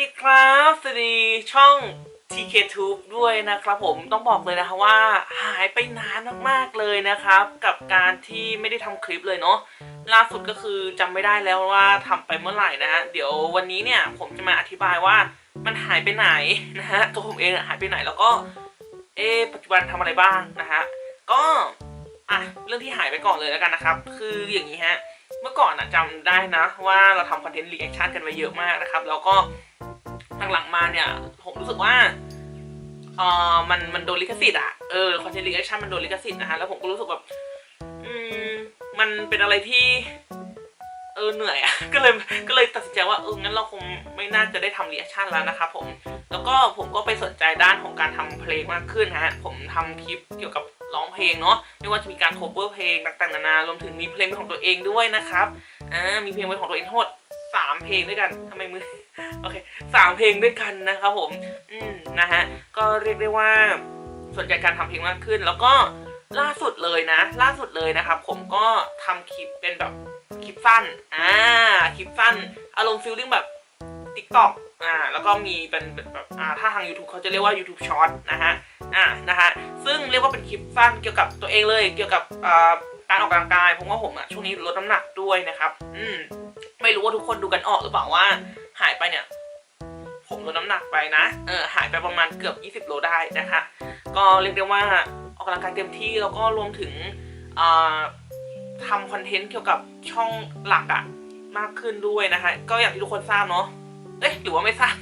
ดีครับ สวัสดีช่อง TKTube ด้วยนะครับผมต้องบอกเลยนะคะว่าหายไปนานมากๆเลยนะครับ กับการที่ไม่ได้ทำคลิปเลยเนาะล่าสุดก็คือจำไม่ได้แล้วว่าทำไปเมื่อไหร่นะฮะเดี๋ยววันนี้เนี่ยผมจะมาอธิบายว่ามันหายไปไหนนะฮะตัวผมเองหายไปไหนแล้วก็ เอ๊ปัจจุบันทำอะไรบ้างนะฮะก็อะเรื่องที่หายไปก่อนเลยแล้วกันนะครับ คืออย่างนี้ฮะเมื่อก่อนอะจำได้นะว่าเราทำคอนเทนต์รีแอคชั่นกันไปเยอะมากนะครับ แล้วก็ หลังๆมาเนี่ย ผมรู้สึกว่าเออมันมันโดนลิขสิทธิ์อะเออคอนเทนต์รีแอคชั่นมันโดนลิขสิทธิ์นะฮะแล้วผมก็รู้สึกแบบอืมมันเป็นอะไรที่ เออเหนื่อยอะก็เลยก็เลยตัดสินใจว่าเอองั้นเราคงไม่น่าจะได้ทำรีแอคชั่นแล้วนะครับผม แล้วก็ผมก็ไปสนใจด้านของการทำเพลงมากขึ้นฮะผมทำคลิปเกี่ยวกับร้องเพลงเนาะไม่ว่าจะมีการโคเวอร์เพลงต่างๆนานารวมถึงมีเพลงเป็นของตัวเองด้วยนะครับอ่ามีเพลงเป็นของตัวเองทั้งหมด สามเพลงด้วยกันทำไมมือโอเคสามเพลงด้วยกันนะครับผม อืมนะฮะก็เรียกได้ว่าสนใจการทำเพลงมากขึ้น แล้วก็ล่าสุดเลยนะ ล่าสุดเลยนะครับ ผมก็ทำคลิปเป็นแบบคลิปสั้นอ่าคลิปสั้น อารมณ์ฟิลลิ่งแบบ TikTok อ่าแล้วก็มีเป็นแบบอ่าถ้าทาง YouTube เขาจะเรียกว่า YouTube Short นะฮะอ่านะฮะซึ่งเรียกว่าเป็นคลิปสั้นเกี่ยวกับตัวเองเลย เกี่ยวกับอ่าการออกกำลังกาย ผมว่าผมอะช่วงนี้ลดน้ำหนักด้วยนะครับ อืม ไม่รู้ว่าทุกคนดูกันออกหรือเปล่าว่า หายไปเนี่ย ผมลดน้ำหนักไปนะเออหายไปประมาณเกือบ 20 โลได้นะคะ ก็เรียกได้ว่าออกกำลังกายเต็มที่แล้วก็รวมถึงทำคอนเทนต์เกี่ยวกับช่องหลักอะมากขึ้นด้วยนะคะ ก็อย่างที่ทุกคนทราบเนาะเอ๊ะหรือว่าไม่ทราบ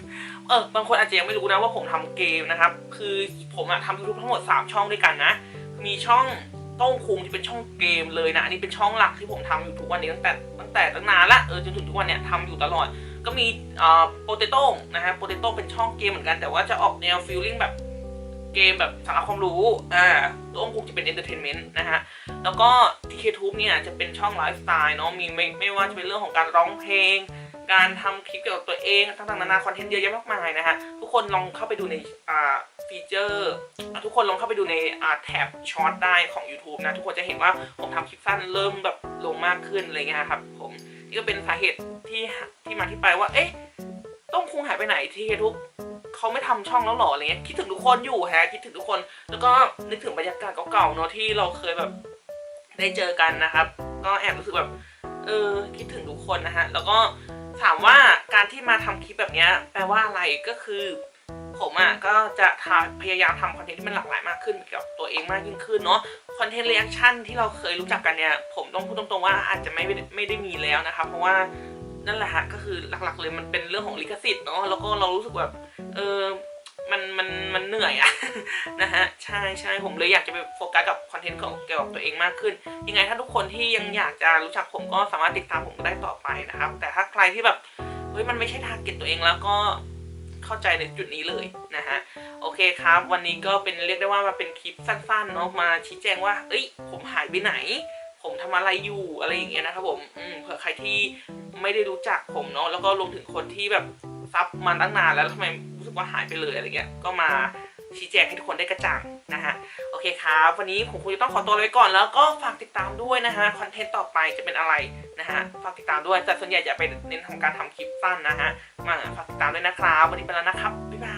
เออบางคนอาจจะยังไม่รู้นะว่าผมทำเกมนะครับ คือผมอะทำยูทูบทั้งหมด 3 ช่องด้วยกันนะ มีช่อง ต้องคุงที่เป็นช่องเกมเลยนะอันนี้เป็นช่องหลักที่ผมทำอยู่ทุกวันนี้ตั้งแต่ตั้งแต่ตั้งนานละเออจนถึงทุกวันเนี่ยทำอยู่ตลอด ก็มีอ่าโปเตโต้นะฮะโปเตโต้เป็นช่องเกมเหมือนกัน แต่ว่าจะออกแนวฟิลลิ่งแบบเกมแบบสาระความรู้อ่าต้งคุงจะเป็นเอนเตอร์เทนเมนต์นะฮะ แล้วก็ทีเคทูบเนี่ยจะเป็นช่องไลฟ์สไตล์เนาะมีไม่ไม่ว่าจะเป็นเรื่องของการร้องเพลง การทำคลิปเกี่ยวกับตัวเองต่างๆนานาคอนเทนต์เยอะแยะมากมายนะฮะทุกคนลองเข้าไปดูในอ่าฟีเจอร์อะทุกคนลองเข้าไปดูในอ่าแท็บช็อตได้ของ YouTube นะ ทุกคนจะเห็นว่าผมทำคลิปสั้นเริ่มแบบลงมากขึ้นอะไรเงี้ยครับผมนี่ก็เป็นสาเหตุที่ที่มาที่ไปว่า เอ๊ะต้องคงหายไปไหนที่ทุกเขาไม่ทำช่องแล้วหรออะไรเงี้ยคิดถึงทุกคนอยู่แฮะคิดถึงทุกคน แล้วก็นึกถึงบรรยากาศเก่าๆเนาะที่เราเคยแบบได้เจอกันนะครับ ก็แอบรู้สึกแบบเออคิดถึงทุกคนนะฮะแล้วก็ ถามว่าการที่มาทำคลิปแบบนี้แปลว่าอะไรก็คือ ผมอะก็จะพยายามทำคอนเทนต์ที่มันหลากหลายมากขึ้นเกี่ยวกับตัวเองมากยิ่งขึ้นเนาะคอนเทนต์เรีแอคชั่นที่เราเคยรู้จักกันเนี่ยผมต้องพูดตรงๆว่าอาจจะไม่ไม่ได้มีแล้วนะคะเพราะว่านั่นแหละฮะก็คือหลักๆเลยมันเป็นเรื่องของลิขสิทธิ์เนาะแล้วก็เรารู้สึกแบบเออ มันมันมันเหนื่อยอะนะฮะใช่ใช่ผมเลยอยากจะไปโฟกัสกับคอนเทนต์ของเกี่ยวกับตัวเองมากขึ้น ยังไงถ้าทุกคนที่ยังอยากจะรู้จักผมก็สามารถติดตามผมได้ต่อไปนะครับ แต่ถ้าใครที่แบบเฮ้ยมันไม่ใช่ทาร์เก็ตตัวเองแล้วก็เข้าใจในจุดนี้เลยนะฮะโอเคครับ วันนี้ก็เป็นเรียกได้ว่ามาเป็นคลิปสั้นๆเนาะมาชี้แจงว่า เอ้ย ผมหายไปไหน ผมทำอะไรอยู่อะไรอย่างเงี้ยนะครับผมอืมเผื่อใครที่ไม่ได้รู้จักผมเนาะแล้วก็รวมถึงคนที่แบบซับมาตั้งนานแล้วทำไม ว่าหายไปเลยอะไรเงี้ยก็มาชี้แจงให้ทุกคนได้กระจ่างนะฮะโอเคครับวันนี้ผมคงจะต้องขอตัวไปก่อนแล้วก็ฝากติดตามด้วยนะฮะคอนเทนต์ต่อไปจะเป็นอะไรนะฮะฝากติดตามด้วยแต่ส่วนใหญ่จะไปเน้นทำการทำคลิปสั้นนะฮะมาฝากติดตามด้วยนะครับวันนี้ไปแล้วนะครับบ๊ายบาย